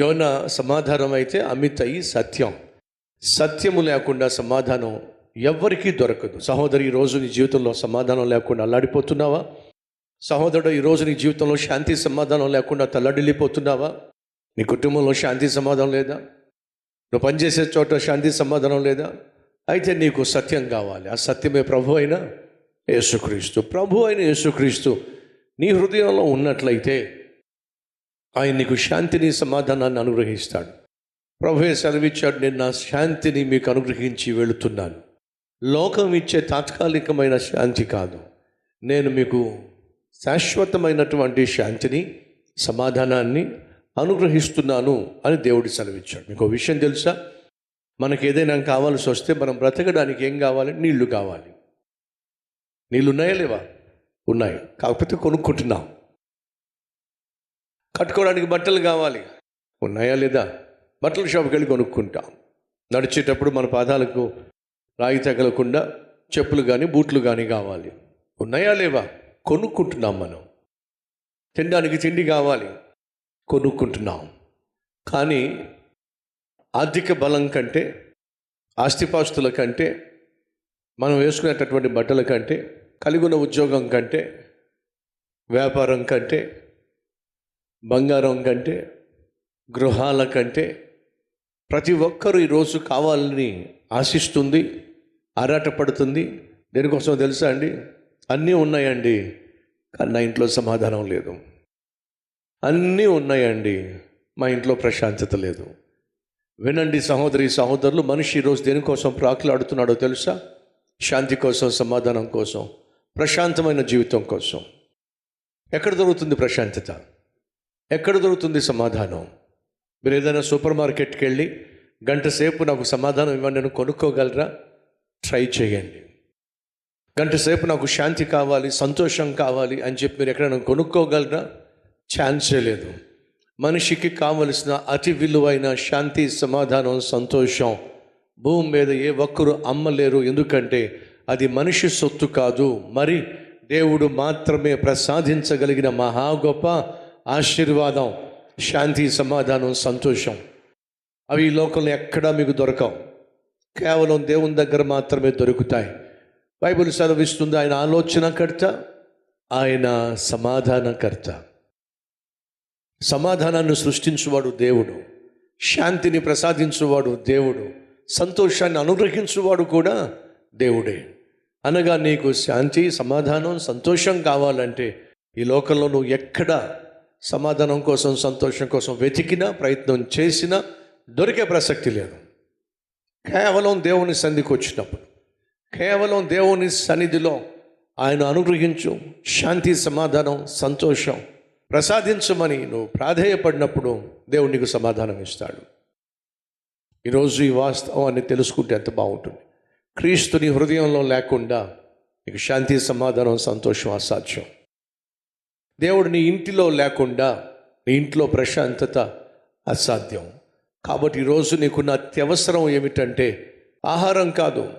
యోన సమాధానం అయితే అమితయి సత్యం. సత్యము లేకుండా సమాధానం ఎవ్వరికీ దొరకదు. సహోదరి ఈ రోజు నీ జీవితంలో సమాధానం లేకుండా అల్లాడిపోతున్నావా? సహోదరుడు ఈ నీ జీవితంలో శాంతి సమాధానం లేకుండా తల్లడిల్లిపోతున్నావా? నీ కుటుంబంలో శాంతి సమాధానం లేదా? నువ్వు పనిచేసే చోట శాంతి సమాధానం లేదా? అయితే నీకు సత్యం కావాలి. ఆ సత్యమే ప్రభు అయిన యేసుక్రీస్తు. ప్రభు అయిన యేసుక్రీస్తు నీ హృదయంలో ఉన్నట్లయితే ఆయన నీకు శాంతిని సమాధానాన్ని అనుగ్రహిస్తాడు. ప్రభుయే సెలవిచ్చాడు నేను నా శాంతిని మీకు అనుగ్రహించి వెళుతున్నాను. లోకం ఇచ్చే తాత్కాలికమైన శాంతి కాదు. నేను మీకు శాశ్వతమైనటువంటి శాంతిని సమాధానాన్ని అనుగ్రహిస్తున్నాను అని దేవుడు సెలవిచ్చాడు. మీకు విషయం తెలుసా? మనకి ఏదైనా కావాల్సి వస్తే మనం బ్రతకడానికి ఏం కావాలి? నీళ్ళు కావాలి. నీళ్ళు ఉన్నాయా లేవా? ఉన్నాయి. కాకపోతే కొనుక్కుంటున్నాం. కట్టుకోవడానికి బట్టలు కావాలి. ఉన్నాయా లేదా? బట్టల షాప్కి వెళ్ళి కొనుక్కుంటాం. నడిచేటప్పుడు మన పాదాలకు రాయి తగలకుండా చెప్పులు కానీ బూట్లు కానీ కావాలి. ఉన్నాయా లేవా? కొనుక్కుంటున్నాం మనం. తినడానికి తిండి కావాలి. కొనుక్కుంటున్నాం. కానీ ఆర్థిక బలం కంటే ఆస్తిపాస్తుల కంటే మనం వేసుకునేటటువంటి బట్టల కంటే కలిగి ఉన్న ఉద్యోగం కంటే వ్యాపారం కంటే బంగారం కంటే గృహాల కంటే ప్రతి ఒక్కరూ ఈరోజు కావాలని ఆశిస్తుంది ఆరాటపడుతుంది. దేనికోసం తెలుసా అండి? అన్నీ ఉన్నాయండి కానీ నా ఇంట్లో సమాధానం లేదు. అన్నీ ఉన్నాయండి మా ఇంట్లో ప్రశాంతత లేదు. వినండి సహోదరి సహోదరులు మనిషి ఈరోజు దేనికోసం ప్రాకులాడుతున్నాడో తెలుసా? శాంతి కోసం సమాధానం కోసం ప్రశాంతమైన జీవితం కోసం. ఎక్కడ దొరుకుతుంది ప్రశాంతత? ఎక్కడ దొరుకుతుంది సమాధానం? మీరు ఏదైనా సూపర్ మార్కెట్కి వెళ్ళి గంట సేపు నాకు సమాధానం ఇవ్వండి నేను కొనుక్కోగలరా? ట్రై చేయండి. గంట సేపు నాకు శాంతి కావాలి సంతోషం కావాలి అని చెప్పి మీరు ఎక్కడైనా కొనుక్కోగలరా? ఛాన్సే లేదు. మనిషికి కావలసిన అతి విలువైన శాంతి సమాధానం సంతోషం భూమి మీద ఏ ఒక్కరు అమ్మలేరు. ఎందుకంటే అది మనిషి సొత్తు కాదు. మరి దేవుడు మాత్రమే ప్రసాదించగలిగిన మహా గొప్ప ఆశీర్వాదం శాంతి సమాధానం సంతోషం. అవి ఈ లోకంలో ఎక్కడా మీకు దొరకవు. కేవలం దేవుని దగ్గర మాత్రమే దొరుకుతాయి. బైబిల్ సెలవిస్తుంది ఆయన ఆలోచనకర్త ఆయన సమాధానకర్త. సమాధానాన్ని సృష్టించువాడు దేవుడు. శాంతిని ప్రసాదించువాడు దేవుడు. సంతోషాన్ని అనుగ్రహించువాడు కూడా దేవుడే. అనగా నీకు శాంతి సమాధానం సంతోషం కావాలంటే ఈ లోకంలో నువ్వు ఎక్కడ సమాధానం కోసం సంతోషం కోసం వెతికినా ప్రయత్నం చేసినా దొరికే ప్రసక్తి లేదు. కేవలం దేవుని సన్నిధికి వచ్చినప్పుడు కేవలం దేవుని సన్నిధిలో ఆయన అనుగ్రహించు శాంతి సమాధానం సంతోషం ప్రసాదించమని నువ్వు ప్రాధేయపడినప్పుడు దేవుడు నీకు సమాధానం ఇస్తాడు. ఈరోజు ఈ వాస్తవాన్ని తెలుసుకుంటే ఎంత బాగుంటుంది. క్రీస్తుని హృదయంలో లేకుండా నీకు శాంతి సమాధానం సంతోషం అసాధ్యం. దేవుడు నీ ఇంటిలో లేకుండా నీ ఇంట్లో ప్రశాంతత అసాధ్యం. కాబట్టి ఈరోజు నీకున్న అత్యవసరం ఏమిటంటే ఆహారం కాదు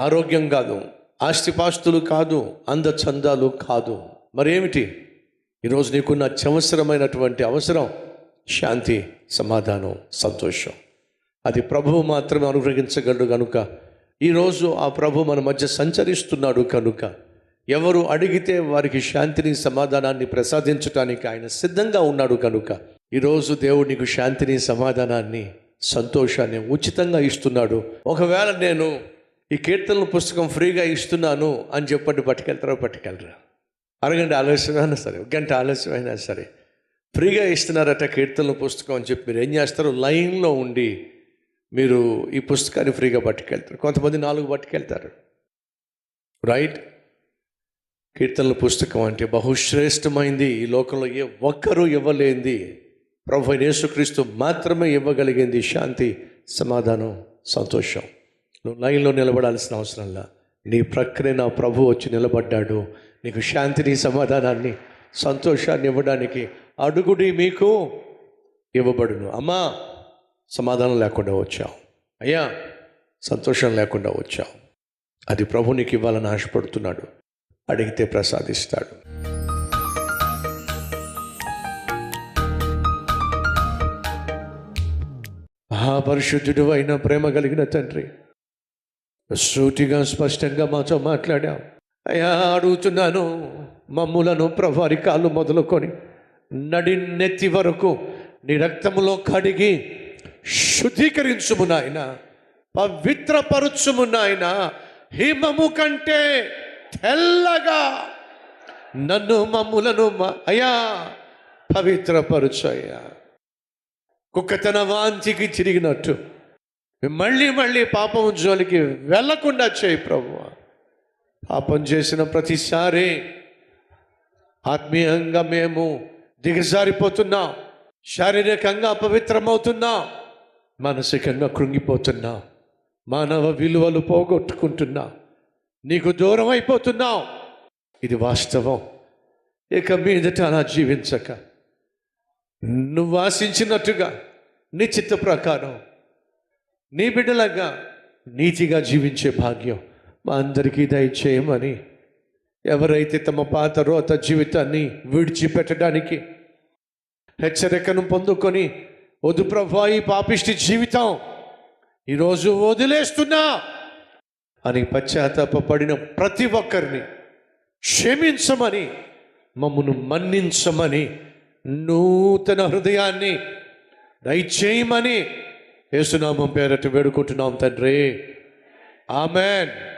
ఆరోగ్యం కాదు ఆస్తిపాస్తులు కాదు అందచందాలు కాదు. మరేమిటి? ఈరోజు నీకున్న అత్యవసరమైనటువంటి అవసరం శాంతి సమాధానం సంతోషం. అది ప్రభువు మాత్రమే అనుగ్రహించగలడు కనుక ఈరోజు ఆ ప్రభు మన మధ్య సంచరిస్తున్నాడు కనుక ఎవరు అడిగితే వారికి శాంతిని సమాధానాన్ని ప్రసాదించడానికి ఆయన సిద్ధంగా ఉన్నాడు కనుక ఈరోజు దేవుడు నీకు శాంతిని సమాధానాన్ని సంతోషాన్ని ఉచితంగా ఇస్తున్నాడు. ఒకవేళ నేను ఈ కీర్తనల పుస్తకం ఫ్రీగా ఇస్తున్నాను అని చెప్పండి పట్టుకెళ్తారో పట్టుకెళ్ళరా? అరగంట ఆలస్యమైనా సరే ఒక గంట ఆలస్యమైనా సరే. ఫ్రీగా ఇస్తున్నారట కీర్తనల పుస్తకం అని చెప్పి మీరు ఏం చేస్తారు? లైన్లో ఉండి మీరు ఈ పుస్తకాన్ని ఫ్రీగా పట్టుకెళ్తారు. కొంతమంది నాలుగు పట్టుకెళ్తారు. రైట్? కీర్తనల పుస్తకం అంటే బహుశ్రేష్టమైంది. ఈ లోకంలో ఏ ఒక్కరూ ఇవ్వలేంది ప్రభు యేసుక్రీస్తు మాత్రమే ఇవ్వగలిగింది. శాంతి సమాధానం సంతోషం. నువ్వు లైన్లో నిలబడాల్సిన అవసరంలా నీ ప్రక్కనే నా ప్రభు వచ్చి నిలబడ్డాడు. నీకు శాంతిని సమాధానాన్ని సంతోషాన్ని ఇవ్వడానికి అడుగుడి మీకు ఇవ్వబడును. అమ్మా సమాధానం లేకుండా వచ్చావు. అయ్యా సంతోషం లేకుండా వచ్చావు. అది ప్రభు నీకు ఇవ్వాలని ఆశపడుతున్నాడు. అడిగితే ప్రసాదిస్తాడు. మహాపరిశుద్ధుడు అయిన ప్రేమ కలిగిన తండ్రి సూటిగా స్పష్టంగా మాతో మాట్లాడాం అయ్యా అడుగుతున్నాను మమ్ములను ప్రవారి కాళ్ళు మొదలుకొని నడి నెత్తి వరకు నీ రక్తములో కడిగి శుద్ధీకరించుము నాయన పవిత్రపరచుము నాయన హిమము కంటే తెల్లగా నన్ను మమ్ములను మ- అయ్యా పవిత్రపరచు అయ్యా కుక్క తన వాంతికి తిరిగినట్టు. మళ్ళీ మళ్ళీ పాపం జోలికి వెళ్ళకుండా చేయి ప్రభు పాపం చేసిన ప్రతిసారి ఆత్మీయంగా మేము దిగజారిపోతున్నాం. శారీరకంగా అపవిత్రమవుతున్నాం మానసికంగా కృంగిపోతున్నాం. మానవ విలువలు పోగొట్టుకుంటున్నాం. నీకు దూరం అయిపోతున్నావు. ఇది వాస్తవం. ఇక మీదట అలా జీవించక. నువ్వు ఆశించినట్టుగా నీ చిత్త ప్రకారం నీ బిడ్డలాగా నీతిగా జీవించే భాగ్యం మా అందరికీ దయచేయమని ఎవరైతే తమ పాత రోత జీవితాన్ని విడిచిపెట్టడానికి హెచ్చరికను పొందుకొని వదు ప్రభా ఈ పాపిష్టి జీవితం ఈరోజు వదిలేస్తున్నా. అని పశ్చాత్తాపడిన ప్రతి ఒక్కరిని క్షమించమని మమ్మను మన్నించమని నూతన హృదయాన్ని దయచేయమని యేసునామం పేరట వేడుకుంటున్నాం తండ్రి. ఆమెన్.